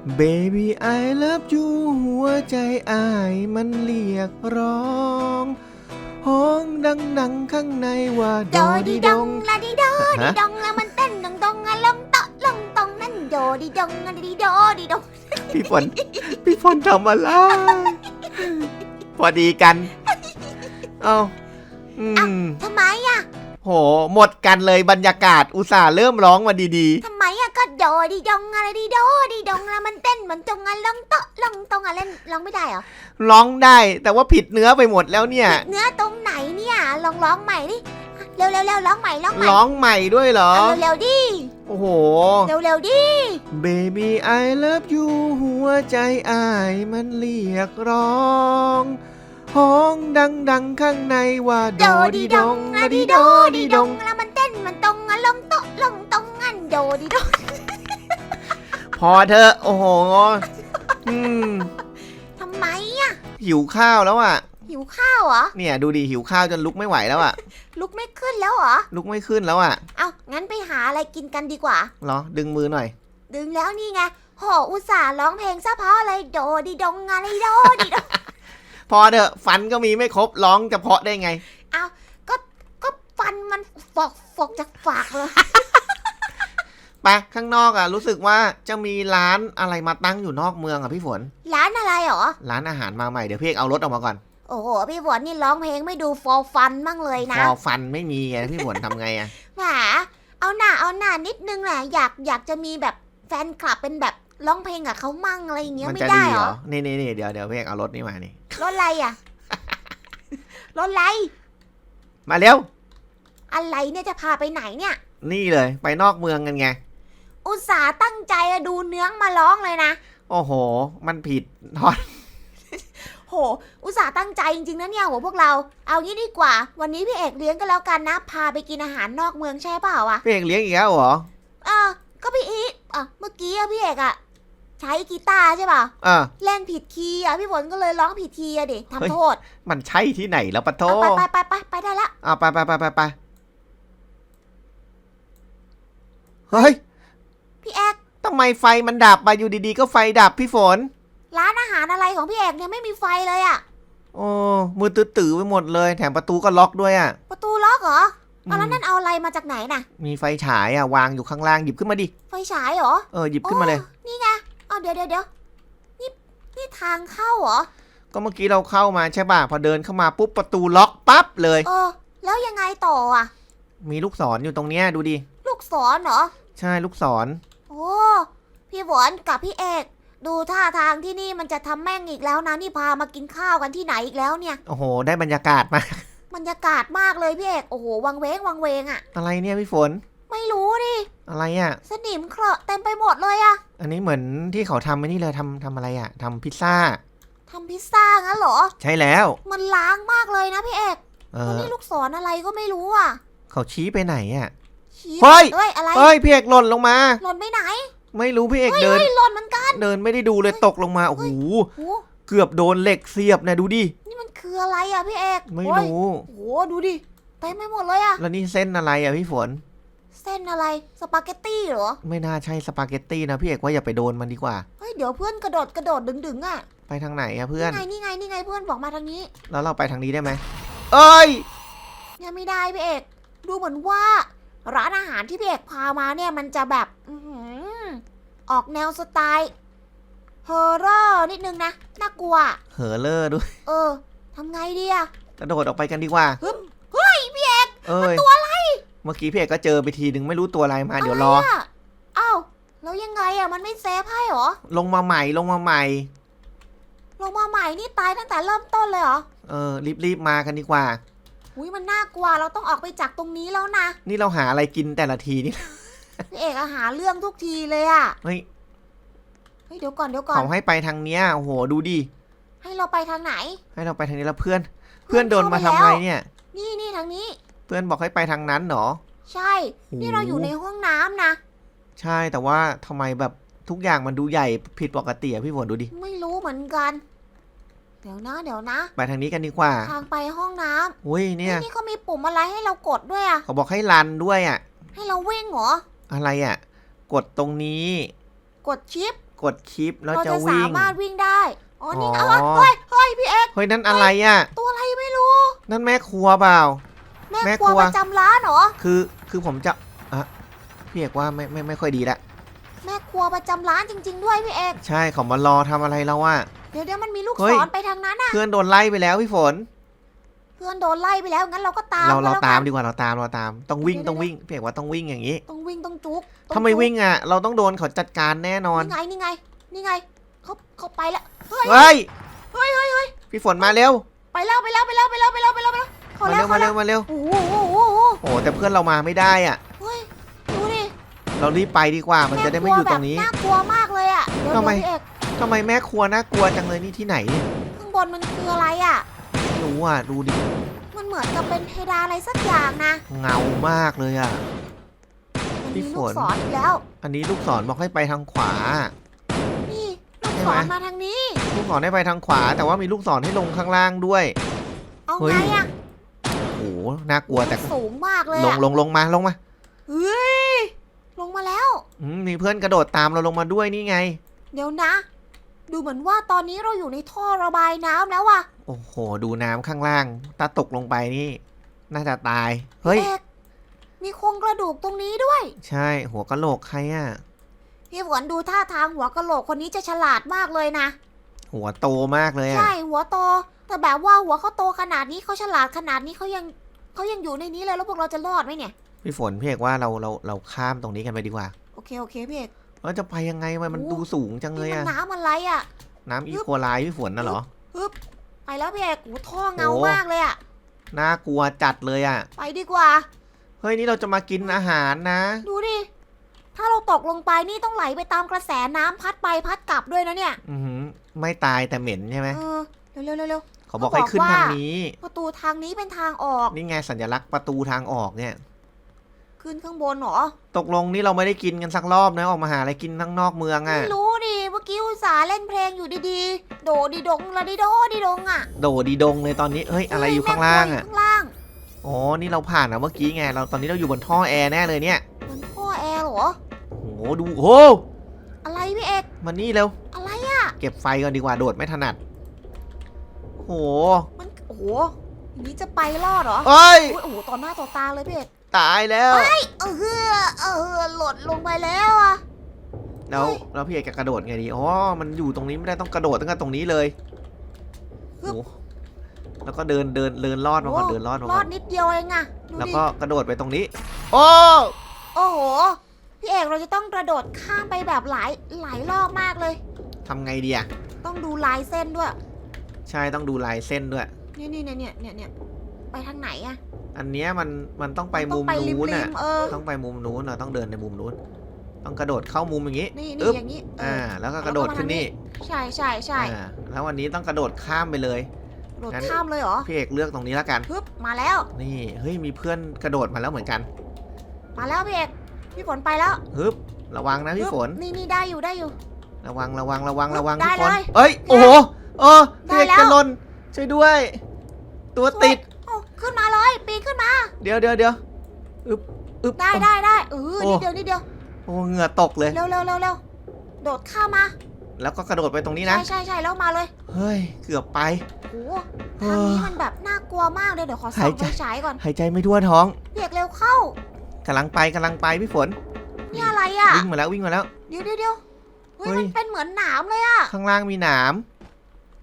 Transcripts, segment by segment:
Baby I love you หัวใจอายมันเรียกร้องห้องดังๆข้างในว่าโดดีดงละดีโดดีฮะดงแล้วมันเต้นดงดงอะลงโตะลงตรงนั่นโดดีดงอะดีโดดีดงพี่ฝน พี่ฝนทำอะไร พอดีกัน เอาอืมทำไมอะโห หมดกันเลยบรรยากาศอุตส่าห์เริ่มร้องมาดีทำไมอะ ก็โดดีดงอะไรดีโดดีดงแล้วมันเต้นเหมือนตรงอะลงโตะลงตรงอะเล่นร้องไม่ได้เหรอๆร้องได้แต่ว่าผิดเนื้อไปหมดแล้วเนี่ย เนื้อตรงไหนเนี่ยลองร้องใหม่ดิเร็วเร็วเร็วร้องใหม่ร้องใหม่ร้องใหม่ด้วยเหรอเอาเร็วๆดิโอ้โหเร็วเร็วๆดิ Baby I love you หัวใจอายมันเรียกร้องห้องดังๆข้างในว่าโดโดดีดีดดงงอะอะดีดีโดโดดีดีดดงงแล้วมันเต้นมันตรงอะลงโตะลงตรงงั้นโดดีดง พอเธอะโอ้โหอืมทำไมอะหิวข้าวแล้วอะ หิวข้าวเหรอ เนี่ยดูดิหิวข้าวจนลุกไม่ไหวแล้วอะ ลุกไม่ขึ้นแล้วเหรอ ลุกไม่ขึ้นแล้วอะ เอางั้นไปหาอะไรกินกันดีกว่า เหรอ ดึงมือหน่อย ดึงแล้วนี่ไง โห อุตส่าห์ร้องเพลงซะเพราะอะไรโดดีดงอะไรโดดีดง พอเถอะฟันก็มีไม่ครบร้องจะเพาะได้ไง ก็ฟันมันฟอกฟอกจากปากเลย ไปข้างนอกอะรู้สึกว่าจะมีร้านอะไรมาตั้งอยู่นอกเมืองอะพี่ฝน ร้านอะไรเหรอ ร้านอาหารมาใหม่เดี๋ยวพี่เอกเอารถออกมาก่อน โอ้โห พี่ฝนนี่ร้องเพลงไม่ดูฟอฟันบ้างเลยพนะอฟันไม่มีไงพี่ฝนทำไงอะ แหมเอาหน่าเอาหน่านิดนึงแหละอยากอยากจะมีแบบแฟนคลับเป็นแบบร้องเพลงกับเขามั่งอะไรอย่างเงี้ยมัไม่จะได้ดีเหเหรรออนี่นี่นี่เดี๋ยวเดี๋ยวพี่เอกเอารถนี่มานี่ รถอะไรอะ รถอะไร มาเร็ว อะไรเนี่ยจะพาไปไหนเนี่ย นี่เลยไปนอกเมืองกันไง อุตส่าห์ตั้งใจอะดูเนื้องมาร้องเลยนะ โอ้โห มันผิดทอดโห อุตส่าห์ตั้งใจจริงๆนะเนี่ยโหพวกเรา เอางี้ดีกว่า วันนี้พี่เอกเลี้ยงก็แล้วกันนะ พาไปกินอาหารนอกเมืองใช่เปล่าวะพี่เอกเลี้ยงอีกแล้วเหรอเออ ก็พี่อีทอะเมื่อกี้อะพี่เอกอะใช้กีตาร์ใช่ป่ะเออเล่นผิดคีย์อะพี่ฝนก็เลยร้องผิดคีย์อะดิเฮ้ยทำโทษมันใช่ที่ไหนแล้วปะโทเอาไปไปไปไปไปได้ละเอาไปไปไปไปไปเฮ้ยพี่เอกทำไมไฟมันดับมาอยู่ดีๆ ก็ไฟดับพี่ฝน ร้านอาหารอะไรของพี่เอกเนี่ยไม่มีไฟเลยอะโอ้มือตื้อๆไปหมดเลย แถมประตูก็ล็อกด้วยอะ ประตูล็อกเหรออืเอาแล้วมนั่นเอาอะไรมาจากไหนน่ะ มีไฟฉายอะวางอยู่ข้างล่างหยิบขึ้นมาดิ ไฟฉายเหรอ เออหยิบขึ้นมาเลยโอ้นี่ไงอ๋อเดี๋ยวเดี๋ยวเดี๋ยวนี่นี่ทางเข้าเหรอ ก็เมื่อกี้เราเข้ามาใช่ป่ะพอเดินเข้ามาปุ๊บประตูล็อกปั๊บเลย เออ แล้วยังไงต่ออะมีลูกศรอยู่ตรงเนี้ยดูดิ ลูกศรเหรอ ใช่ลูกศร โอ้พี่ฝนกับพี่เอก ดูท่าทางที่นี่มันจะทำแม่งอีกแล้วนะนี่พามากินข้าวกันที่ไหนอีกแล้วเนี่ยโอ้โห ได้บรรยากาศมาบรรยากาศมากเลยพี่เอกโอ้โหวังเวงวังเวงอะอะไรเนี่ยพี่ฝน ไม่รู้ดิอะไรอะ สนิมเคราะห์เต็มไปหมดเลยอะอันนี้เหมือนที่เขาทำไอ้นี่เลยทำทำอะไรอะทำพิซซ่า ทำพิซซ่างั้นเหรอ ใช่แล้ว มันล้างมากเลยนะพี่เอกเอแล้วอนี่ลูกศรอะไรก็ไม่รู้อะเขาชี้ไปไหนอะ ชี้เฮ้ย เอ้ยอะไร เฮ้ยพี่เอกหล่นลงมา หล่นไปไหนไม่รู้พี่เอกเฮ้ยเดิน เฮ้ยหล่นเหมือนกันเดินไม่ได้ดูเลยตกลงมาโอ้โหโอ้เกือบโดนเหล็กเสียบนะดูดินี่มันคืออะไรอะพี่เอกไม่โอ้ยรู้โอ้โหดูดิเต็มไปหมดเลยอะแล้วนี่เส้นอะไรอะพี่ฝน เส้นอะไรสปาเกตตี้เหรอ ไม่น่าใช่สปาเกตตี้นะพี่เอกว่าอย่าไปโดนมันดีกว่า เฮ้ยเดี๋ยวเพื่อนกระโดดกระโดดดึงดึงๆอะไปทางไหนอะเพื่อน นี่ไงนี่ไงนี่ไงเพื่อนบอกมาทางนี้ แล้วเราไปทางนี้ได้ไหมเอ้ย ยังไม่ได้พี่เอก ดูเหมือนว่า ร้านอาหารที่พี่เอกพามาเนี่ยมันจะแบบอื้อหือออกแนวสไตล์ฮอร์เรอร์นิดนึงนะน่ากลัว เหอเลอร์ด้วย เออทำไงดีอะกระโดดออกไปกันดีกว่า ฮึบเฮ้ยพี่เอก เอ้ยตัวอะไร เมื่อกี้พี่เอกก็เจอไปทีหนึ่งไม่รู้ตัวอะไรมาเดี๋ยวรอะไะเอ้าแล้วยังไงอะมันไม่เซฟให้เหรอ ลงมาใหม่ลงมาใหม่ ลงมาใหม่นี่ตายตั้งแต่เริ่มต้นเลยเหรอ เออรีบรีบมากันดีกว่า อุ้ยมันน่ากลัวเราต้องออกไปจากตรงนี้แล้วนะนี่เราหาอะไรกินแต่ละทีนี่ พี่เอกอาหารเรื่องทุกทีเลยอะเฮ้ยเฮ้ยเดี๋ยวก่อนเดี๋ยวก่อนเขาให้ไปทางเนี้ยโอ้โหดูดิให้เราไปทางไหน ให้เราไปทางนี้แล้วเพื่อน เพื่อนโดนมาทำไงเนี่ย นี่นี่ทางนี้ เพื่อนบอกให้ไปทางนั้นเหรอ ใช่ นี่เราอยู่ในห้องน้ำนะ ใช่แต่ว่าทำไมแบบทุกอย่างมันดูใหญ่ผิดปกติอะพี่ฝนดูดิ ไม่รู้เหมือนกัน เดี๋ยวนะเดี๋ยวนะไปทางนี้กันดีกว่าทางไปห้องน้ำอุ้ยเนี่ยนี่เขามีปุ่มอะไรให้เรากดด้วยอะเขาบอกให้รันด้วยอะให้เราวิ่งเหรอ อะไรอะกดตรงนี้ กดชิป กดคลิปแล้วเราจะจะวิ่สาง มารถวิ่งได้ อ๋อ นี่อ๋อ เอาเฮ้ยเฮ้ยพี่เอกเฮ้ยนั่นอะไรอะ ตัวอะไรไม่รู้ นั่นแม่ครัวเปล่า แม่แม่คครัรัววประจำร้านเหรอ คือคือผมจะอะพี่เอกว่าไม่ไม่ไม่ค่อยดีละแม่ ครัวประจำร้านจริง ๆ ด้วยพี่เอก ใช่เขามารอทำอะไรแล้วว่าเดี๋ยวเดี๋ยวมันมีลูกเฮ้ศย รไปทางนั้นน่ะ เพื่อนโดนไล่ไปแล้วพี่ฝน เพื่อนโดนไล่ไปแล้วงั้นเราก็ตามเราไปเราแล้วตามกันดีกว่าเราตามเราตาม ต้องวิ่งเดี๋ยว ต้องวิ่งพี่เอกว่าต้องวิ่งอย่างนี้ต้องวิ่งต้องจุกต้องถ้าไม่จุ๊กวิ่งอะ เราต้องโดนเขาจัดการแน่นอนนี่ไงนี่ไง นี่ไงเขาเขาไปแล้วเฮ้ยเฮ้ยเฮ้ย เฮ้ยเฮ้ย พี่ฝนมาเร็วไปแล้วไปแล้วไปแล้วไปแล้วไปแล้วไปแล้วไปแล้วเขามาแล้เร็ววเขามาแล้เร็ววมาเร็วโอ้โหโอ้โหโอ้โหโอ้แต่เพื่อนเรามาไม่ได้อะเฮ้ยดูดิ เรารีบไปดีกว่ามันจะได้ไม่อยู่ตรงนี้แม่ครัวแบบน่ากลัวมากเลยอะเดี๋ยวทำไม เดี๋ยวพี่เอกทำไมแม่ครัวน่ากลัวจังเลยนี่ที่ไหนเนี่ยข้างบนมันคืออะไรอะ ไม่รู้อะดูดิมันเหมือนกับเป็นเพดานอะไรสักอย่างนะเงามากเลยอะ มันพี่มีฝลูกน ศรอีกแล้ว อันนี้ลูกศรบอกให้ไปทางขวา นี่ลูกใช่ศไหมรมาทางนี้ ลูกศรให้ไปทางขวา แต่ว่ามีลูกศรให้ลงข้างล่างด้วย เอาเฮ้ไงย อะโอ้โหน่ากลัวแต่มันสูงมากเลยลงอะลงลงมาลงมา เฮ้ย ลงมาแล้ว อืมมีเพื่อนกระโดดตามเราลงมาด้วยนี่ไง เดี๋ยวนะ ดูเหมือนว่าตอนนี้เราอยู่ในท่อระบายน้ำแล้วว่ะโอ้โห ดูน้ำข้างล่าง ถ้าตกลงไปนี่ น่าจะตาย เฮ้ย เอกมีโครงกระดูกตรงนี้ด้วย ใช่ หัวกะโหลกใครอะ พี่ฝนดูท่าทางหัวกะโหลกคนนี้จะฉลาดมากเลยนะ หัวโตมากเลยอะ ใช่หัวโต แต่แบบว่าหัวเขาโตขนาดนี้เขาฉลาดขนาดนี้เขายังเขายังอยู่ในนี้เลยแล้วพวกเราจะรอดไหมเนี่ย พี่ฝนพี่เอกว่าเราเราเราข้ามตรงนี้กันไปดีกว่าโอเคโอเคพี่เอก เราจะไปยังไงมันมันโอ้ ดูสูงจังเลนี่ยมันอะน้ำอะไรอะ น้ำอีโคไลพี่ฝนน่ะเหรอ ฮึบไปแล้วพี่เอกโอ้ท่อเงาโอ้ มากเลยอะ น่ากลัวจัดเลยอะไปดีกว่า เฮ้ยนี่เราจะมากินอาหารนะ ดูดิ ถ้าเราตกลงไปนี่ต้องไหลไปตามกระแสน้ำพัดไปพัดกลับด้วยนะเนี่ย อือหือไม่ตายแต่เหม็นใช่ไหมเออ เร็วเร็วเร็วเขาบอกให้ขึ้นเขาบอกว่า ทางนี้ ประตูทางนี้เป็นทางออก นี่ไงสัญลักษณ์ประตูทางออกเนี่ย ขึ้นข้างบนเหรอ ตกลงนี่เราไม่ได้กินกันสักรอบนะออกมาหาอะไรกินข้างนอกเมืองอะไม่รู้ดิ เมื่อกี้อุตส่าห์เล่นเพลงอยู่ดีๆ โดดีดงละดีโดดีดงอะโดดีดงเลยตอนนี้เฮ้ยอะไรอยู่ข้างล่างแม่อะครัวยู่ข้างล่างอ๋อ นี่เราผ่านอะเมื่อกี้ไงเราตอนนี้เราอยู่บนท่อแอร์แน่เลยเนี่ยมันท่อแอร์เหรอ โอ้โหดูโอ้อะไรพี่เอกมานี่เร็ว อะไรอะเก็บไฟก่อนดีกว่าโดดไม่ถนัด โอ้โหมัน โอ้โหอย่างนี้จะไปรอดเหรอ เอ้ยโอ้ยโอ้โห ต่อหน้าต่อตาเลยพี่เอก ตายแล้วเออเออเออหล่นลงไปแล้วอะแล้วเฮ้ยแล้วพี่เอกจะกระโดดไงดีอ๋อมันอยู่ตรงนี้ไม่ได้ต้องกระโดดตั้งแต่ตรงนี้เลยฮึโอ้บแล้วก็เดินเดินเดินลอดมาก่อนโอ้เดินลอดมารอก่อดนนิดเดียวเองอะดูแล้วดิก็กระโดดไปตรงนี้ โอ้โอ้โหพี่เอกเราจะต้องกระโดดข้ามไปแบบหลายหลายรอบมากเลยทำไงดีอะต้องดูลายเส้นด้วย ใช่ต้องดูลายเส้นด้วย เนี่ยเนี่ยเนี่ยเนี่ยเนี่ยไปทางไหนอะ อันเนี้ยมันมันต้องไปต้มุองมไปริมนู้นริน่ะมเออ ต้องไปมุมนู้นเราต้องเดินในมุมนู้น ต้องกระโดดเข้ามุมอย่างนี้นี่อึ๊นี่บอย่างนี้เออ่า อ แล้วก็กระโดดขึ้นนี่ใช่ใช่ใช่อ่าแล้ววันนี้ต้องกระโดดข้ามไปเลย โดดงั้น ข้ามเลยเหรอพี่เอกเลือกตรงนี้แล้วกัน ปึ๊บมาแล้ว นี่เฮ้ยมีเพื่อนกระโดดมาแล้วเหมือนกันมาแล้วพี่เอกพี่ฝนไปแล้วฮึบระวังนะพี่ฝน ปึ๊บนี่นี่ได้อยู่ได้อยู่ ระวังระวังระวังระวังได้ทุกคนเลยเอ้ยโอ้โหเออพี่เอกได้แล้ว จะหล่นช่วยด้วย ตัวติดโอ้ ขึ้นมาเลยปีนขึ้นมา เดี๋ยวเดี๋ยวเดี๋ยวอึบอึบ ได้ได้ได้เออโอ้ นิดเดียวนิดเดียวโอ้เหงื่อตกเลย เร็วเร็วเร็วเร็วโดดข้ามมาแล้วก็กระโดดไปตรงนี้นะ ใช่ใช่ใช่แล้วมาเลยเฮ้ย เกือบไป โอ้โหทางนี้มันแบบน่ากลัวมากเลยเดี๋ยวขอส่หาอยงใจ ไฟฉายก่อนหายใจไม่ทั่วท้องเปียกเร็วเข้ากำลังไปกำลังไปพี่ฝน นี่อะไรอะวิ่งมาแล้ววิ่งมาแล้ว เดี๋ยวเดี๋ยวเดี๋ยวเฮ้ยเฮ้ย มันเป็นเหมือนหนามเลยอะข้างล่างมีหนาม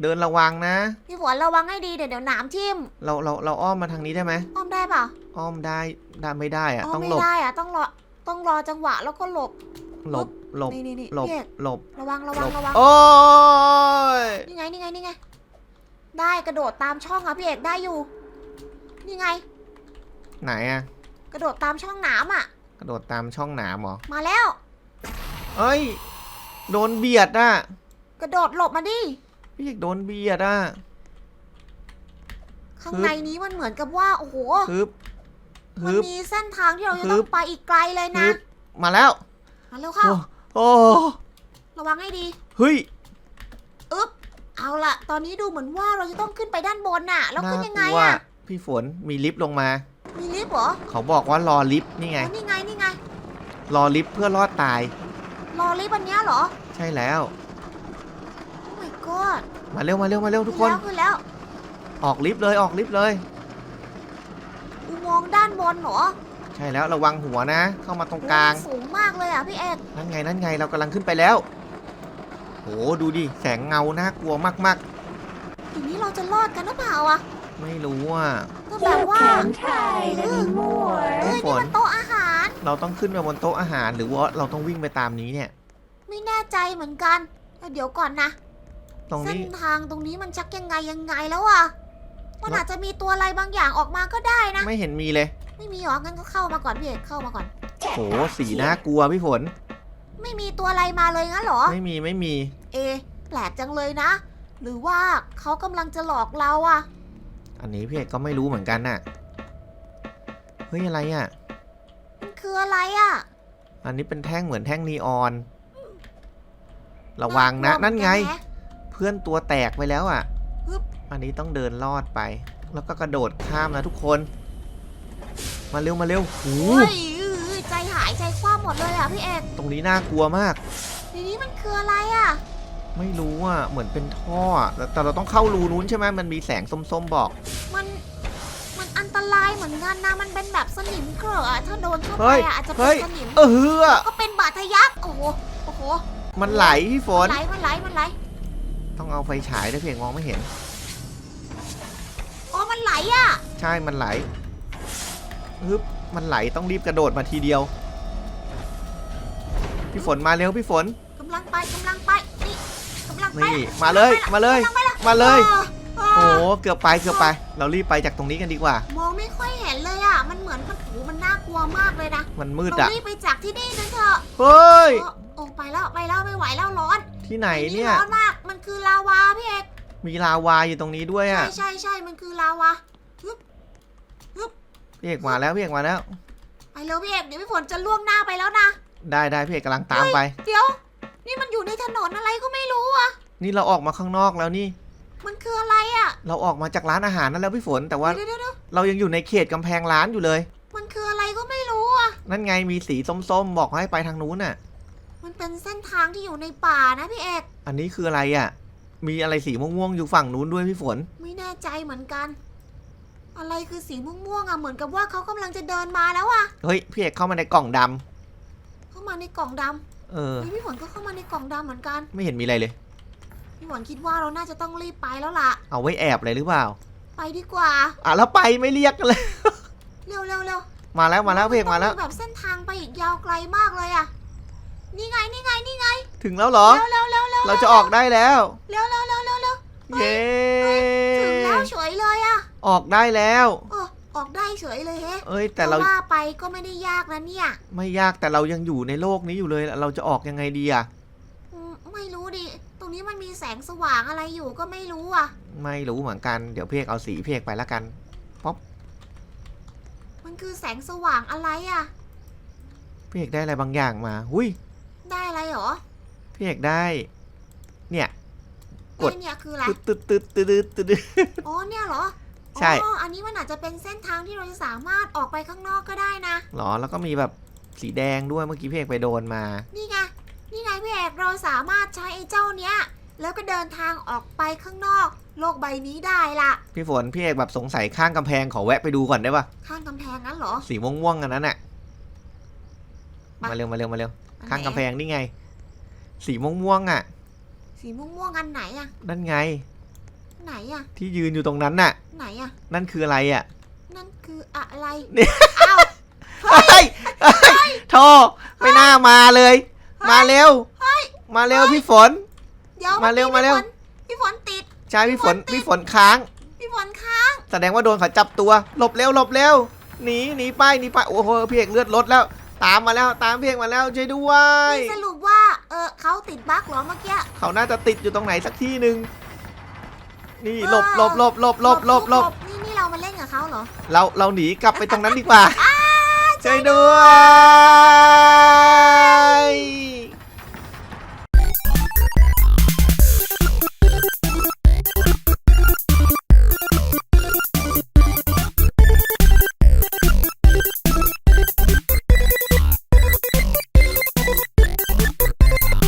เดินระวังนะ พี่ฝนระวังให้ดีเดี๋ยวเดี๋ยวหนามทิ่มเราเราเราอ้อมมาทางนี้ได้ไหมอ้อมได้เปล่าอ้อมได้ได้ไม่ได้อะอ้อมต้องไม่หลบได้อะต้องรอต้องรอจังหวะแล้วก็หลบ หลบหลบนี่นี่นี่หลบพี่เอกหลบระวังระหวัลงบระวังโอ้ยนี่ไงนี่ไงนี่ไง ได้กระโดดตามช่องอะพี่เอกได้อยู่ นี่ไง ไหนอะกระโดดตามช่องหนามอะกระโดดตามช่องหนามเหรอมาแล้ว เอ้ย โดนเบียดอะกระโดดหลบมาดิ พี่เอกโดนเบียดอะข้างฮึบในนี้มันเหมือนกับว่า โอ้โหฮึบมันฮึบ มีเส้นทางที่เราจะฮึต้อบงไปอีกไกลเลยฮึนะบมาแล้ว มาเร็วเข้าโอ้ระวังให้ดีเฮ้ย อึ๊บเอาละตอนนี้ดูเหมือนว่าเราจะต้องขึ้นไปด้านบนน่ะ แล้วขึ้นยังไงากลัวอะพี่ฝนมีลิฟต์ลงมา มีลิฟต์เหรอเขาบอกว่ารอลิฟต์นี่ไงอ๋อนี่ไงนี่ไง รอลิฟต์เพื่อรอดตาย รอลิฟต์อันเนี้ยเหรอ ใช่แล้ว โอ้ my god มาเร็วมาเร็วมาเร็วทุกคนขึ้แล้วขึ้นแล้วออกลิฟต์เลยออกลิฟต์เลย อุโมงค์ด้านบนเหรอใช่แล้วระวังหัวนะ เข้ามาตรงกลางโอ้ยสูงมากเลยอะพี่เอกนั่นไงนั่นไงเรากำลังขึ้นไปแล้ว โหดูดิแสงเงาน่ากลัวมากทีนี้เราจะรอดกันหรือเปล่าอะๆ ไม่รู้อะ ก็แบบ You ว่า can't hide anymore. เอ้ยฝนี่นมันโต๊ะอาหาร เราต้องขึ้นไปบนโต๊ะอาหารหรือว่าเราต้องวิ่งไปตามนี้เนี่ย ไม่แน่ใจเหมือนกันแต่เดี๋ยวก่อนนะ ตรงเส้นนี้ ทางตรงนี้มันชักยังไงยังไงแล้วอะ มันอาจจะมีตัวอะไรบางอย่างออกมาก็ได้นะ ไม่เห็นมีเลยไม่มีหรอ งั้นก็เข้ามาก่อนพี่เอกเข้ามาก่อน โหสีน่ากลัวพี่ฝน ไม่มีตัวอะไรมาเลยงั้นเหรอ ไม่มีไม่มี เอะแปลกจังเลยนะ หรือว่าเขากำลังจะหลอกเราอะอันนี้พี่เอกก็ไม่รู้เหมือนกันน่ะ เฮ้ยอะไรอะ มันคืออะไรอะอันนี้เป็นแท่งเหมือนแท่งนีออน ระวังนะากลัวนั่นไงเหมือกัแฮะเพื่อนตัวแตกไปแล้วอะฮึบอันนี้ต้องเดินลอดไป แล้วก็กระโดดข้ามนะทุกคน มาเร็วมาเร็วหูโอ้ยอื้อใจหายใจคว่ำหมดเลยอะพี่เอกตรงนี้น่ากลัวมากทีนี้มันคืออะไรอะไม่รู้อะ เหมือนเป็นท่ออะแต่แต่เราต้องเข้ารูนู้นใช่ไหมมันมีแสงส้มๆบอก มันมันอันตรายเหมือนกันนะ มันเป็นแบบสนิมเกลอะอะถ้าโดนเข้าเฮ้ไปยอะอาจจะเป็เฮ้นยสนิม เออเฮือก็เป็นบาดทะยัก โอ้โห โอ้โห มันไหลพี่ฝน ไหล มันไหล มันไหล ต้องเอาไฟฉายด้วยเพียงมองไม่เห็น อ๋อ มันไหลอะใช่ มันไหลฮึบมันไหลต้องรีบกระโดดมาทีเดียว พี่ฝนมาเร็วพี่ฝน กำลังไปกำลังไป นี่กำลังไปนี่มาเลยมาเลยกำลังไปละมาเลยออโอ้เอโหอเกือบไปเกือบไป เรารีบไปจากตรงนี้กันดีกว่า มองไม่ค่อยเห็นเลยอะ มันเหมือนมันโอ้มันน่ากลัวมากเลยนะมันมืดเราอะ รีบไปจากที่นี่กันเถอะเฮ้ยโอ้โอ้ไปแล้วไปแล้วไม่ไหวแล้วร้อนที่ไหนเนี่ย ร้อนมากมัน คือลาวาพี่เอกมีลาวาอยู่ตรงนี้ด้วยใช่อะใช่ใช่มันคือลาวาพี่เอกมาแล้วพี่เอกมาแล้ว ไปเร็วพี่เอกเดี๋ยวพี่ฝนจะล่วงหน้าไปแล้วนะได้ได้พี่เอกกำลังตามไป เดี๋ยว นี่มันอยู่ในถนนอะไรก็ไม่รู้อะ นี่เราออกมาข้างนอกแล้วนี่ มันคืออะไรอะเราออกมาจากร้านอาหารนั่นแล้วพี่ฝน แต่ว่าเดี๋ยวเดี๋ยวเดี๋ยวเรายังอยู่ในเขตกำแพงร้านอยู่เลย มันคืออะไรก็ไม่รู้อะ นั่นไงมีสีส้มๆ บอกให้ไปทางนู้นน่ะ มันเป็นเส้นทางที่อยู่ในป่านะพี่เอก อันนี้คืออะไรอะ มีอะไรสีม่วงๆอยู่ฝั่งนู้นด้วยพี่ฝน ไม่แน่ใจเหมือนกัน อะไรคือสีม่วงๆอะเหมือนกับว่าเขากำลังจะเดินมาแล้วอะ เฮ้ยพี่เอกเข้ามาในกล่องดำเข้ามาในกล่องดำเออเฮ้ยพี่ฝนก็เข้ามาในกล่องดำเหมือนกัน ไม่เห็นมีอะไรเลย พี่ฝนคิดว่าเราน่าจะต้องรีบไปแล้วล่ะ เอาไว้แอบเลยหรือเปล่า ไปดีกว่า อะแล้วไปไม่เรียกกันเลย เร็วเร็วเร็วมาแล้วมาแล้วพี่เอกมาแล้วนต้องแบบเส้นทางไปอีกยาวไกลมากเลยอะ นี่ไงนี่ไงนี่ไงถึงแล้วเหรอ เร็วเร็วเร็วเร็วเราจะออกได้แล้ว เร็วเร็วเร็วเร็วเร็วเย้ถึงแล้วเฉยเลยอะออกได้แล้วเออออกได้เฉยเลยเฮ้เอ้ยแต่เราว่าไปก็ไม่ได้ยากนะเนี่ยไม่ยากแต่เรายังอยู่ในโลกนี้อยู่เลย เราจะออกยังไงดีอะอืมไม่รู้ดิตรงนี้มันมีแสงสว่างอะไรอยู่ก็ไม่รู้อะไม่รู้เหมือนกันเดี๋ยวพี่เอกเอาสีพี่เอกไปละกัน มันคือแสงสว่างอะไรอะพี่เอกได้อะไรบางอย่างมา หุ้ย ได้อะไรหรอพี่เอกได้ เนี่ย กด ไอ้เนี่ยคืออะไรตึ๊ดตึ๊ดตึ๊ดตึ๊ดตึ๊ดตึ๊ด อ๋อเนี่ยเหรอใช่ อ๋ออันนี้มันอาจจะเป็นเส้นทางที่เราจะสามารถออกไปข้างนอกก็ได้นะ หรอแล้วก็มีแบบสีแดงด้วยเมื่อกี้พี่เอกไปโดนมา นี่ไง นี่ไงพี่เอกเราสามารถใช้ไอ้เจ้าเนี้ย แล้วก็เดินทางออกไปข้างนอก โลกใบนี้ได้ละพี่ฝนพี่เอกแบบสงสัยข้างกำแพงขอแวะไปดูก่อนได้ปะข้างกำแพงนั้นเหรอ สีม่วงๆอันนั้นน่ะมา มาเร็วมาเร็วมาเร็วอันไหน ข้างกำแพงนี่ไง สีม่วงๆอะ สีม่วงๆอันไหนอะนั่นไง ไหนอะที่ยืนอยู่ตรงนั้นน่ะ ไหนอะนั่นคืออะไรอะ นั่นคืออะไรเนี่ยอ้าวเฮ้ยเฮ้ยโทไม่น่ามาเลย มาเร็วมาเร็วพี่ฝน เดี๋ยวมาเร็วอกี้มาเร็วพี่ฝนพี่ฝนติด ใช่พี่ฝนพี่ฝนค้าง พี่ฝนค้าง แสดงว่าโดนเขาจับตัว หลบเร็วหลบเร็วหนีหนีไปหนีไปโอ้โหพี่เอกเลือดลดแล้ว ตามมาแล้วตามพี่เอกมาแล้วช่วยด้วย นี่สรุปว่าเออเขาติดบั๊กเหรอเมื่อกี้ เขาน่าจะติดอยู่ตรงไหนสักที่หนึ่งนี่หลบหลบหลบหลบหลบหลบหลบนี่นี่เรามาเล่นกับเขาเหรอ เราเราหนีกลับไปตรงนั้นดีกว่าช่วยด้วย